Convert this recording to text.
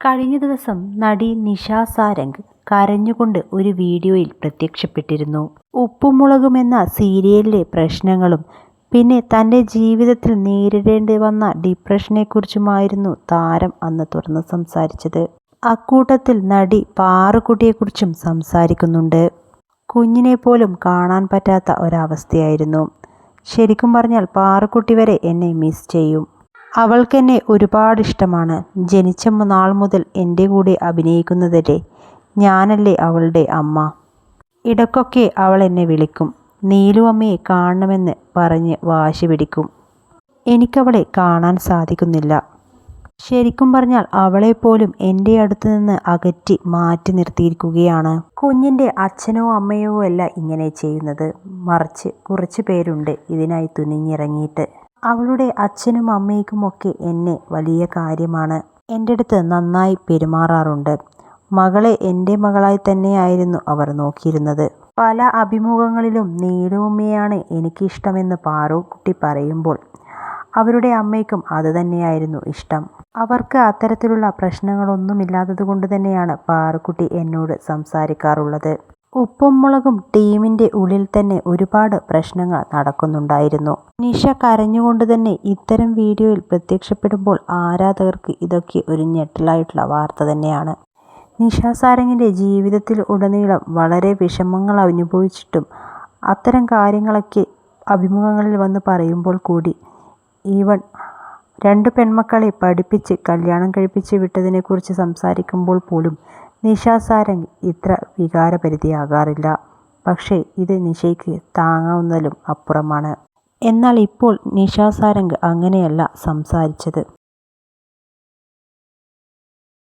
കഴിഞ്ഞ ദിവസം നടി നിഷ സാരംഗ് കരഞ്ഞുകൊണ്ട് ഒരു വീഡിയോയിൽ പ്രത്യക്ഷപ്പെട്ടിരുന്നു. ഉപ്പുമുളകും എന്ന സീരിയലിലെ പ്രശ്നങ്ങളും പിന്നെ തന്റെ ജീവിതത്തിൽ നേരിടേണ്ടി വന്ന ഡിപ്രഷനെക്കുറിച്ചുമായിരുന്നു താരം അന്ന് തുറന്ന് സംസാരിച്ചത്. അക്കൂട്ടത്തിൽ നടി പാറുക്കുട്ടിയെക്കുറിച്ചും സംസാരിക്കുന്നുണ്ട്. കുഞ്ഞിനെ പോലും കാണാൻ പറ്റാത്ത ഒരവസ്ഥയായിരുന്നു. ശരിക്കും പറഞ്ഞാൽ പാറുക്കുട്ടി വരെ എന്നെ മിസ് ചെയ്യും. അവൾക്കെന്നെ ഒരുപാട് ഇഷ്ടമാണ്. ജനിച്ച നാൾ മുതൽ എന്റെ കൂടെ അഭിനയിക്കുന്നതല്ലേ? ഞാനല്ലേ അവളുടെ അമ്മ? ഇടക്കൊക്കെ അവൾ എന്നെ വിളിക്കും. നീലു അമ്മയെ കാണണമെന്ന് പറഞ്ഞ് വാശി പിടിക്കും. എനിക്കവളെ കാണാൻ സാധിക്കുന്നില്ല. ശരിക്കും പറഞ്ഞാൽ അവളെപ്പോലും എന്റെ അടുത്ത് നിന്ന് അകറ്റി മാറ്റി നിർത്തിയിരിക്കുകയാണ്. കുഞ്ഞിന്റെ അച്ഛനോ അമ്മയോ അല്ല ഇങ്ങനെ ചെയ്യുന്നത്. മറിച്ച് കുറച്ച് പേരുണ്ട് ഇതിനായി തുനിഞ്ഞിറങ്ങിയിട്ട്. അവളുടെ അച്ഛനും അമ്മയ്ക്കുമൊക്കെ എന്നെ വലിയ കാര്യമാണ്. എന്റെ അടുത്ത് നന്നായി പെരുമാറാറുണ്ട്. മകളെ എന്റെ മകളായി തന്നെയായിരുന്നു അവർ നോക്കിയിരുന്നത്. പല അഭിമുഖങ്ങളിലും നീലുമ്മയാണ് എനിക്കിഷ്ടമെന്ന് പാറുക്കുട്ടി പറയുമ്പോൾ അവരുടെ അമ്മയ്ക്കും അതുതന്നെയായിരുന്നു ഇഷ്ടം. അവർക്ക് അത്തരത്തിലുള്ള പ്രശ്നങ്ങളൊന്നുമില്ലാത്തത് കൊണ്ട് തന്നെയാണ് പാറുക്കുട്ടി എന്നോട് സംസാരിക്കാറുള്ളത്. ഉപ്പും മുളകും ടീമിന്റെ ഉള്ളിൽ തന്നെ ഒരുപാട് പ്രശ്നങ്ങൾ നടക്കുന്നുണ്ടായിരുന്നു. നിഷ കരഞ്ഞുകൊണ്ട് തന്നെ ഇത്തരം വീഡിയോയിൽ പ്രത്യക്ഷപ്പെടുമ്പോൾ ആരാധകർക്ക് ഇതൊക്കെ ഒരു ഞെട്ടലായിട്ടുള്ള വാർത്ത തന്നെയാണ്. നിഷ സാരംഗിന്റെ ജീവിതത്തിൽ ഉടനീളം വളരെ വിഷമങ്ങൾ അനുഭവിച്ചിട്ടും അത്തരം കാര്യങ്ങളൊക്കെ അഭിമുഖങ്ങളിൽ വന്ന് പറയുമ്പോൾ കൂടി ഈവൺ രണ്ട് പെൺമക്കളെ പഠിപ്പിച്ച് കല്യാണം കഴിപ്പിച്ച് വിട്ടതിനെക്കുറിച്ച് സംസാരിക്കുമ്പോൾ പോലും നിഷ സാരംഗ് ഇത്ര വികാരപരിധിയാകാറില്ല. പക്ഷേ ഇത് നിശയ്ക്ക് താങ്ങാവുന്നതിലും അപ്പുറമാണ്. എന്നാൽ ഇപ്പോൾ നിശാസാരംഗ് അങ്ങനെയല്ല സംസാരിച്ചത്.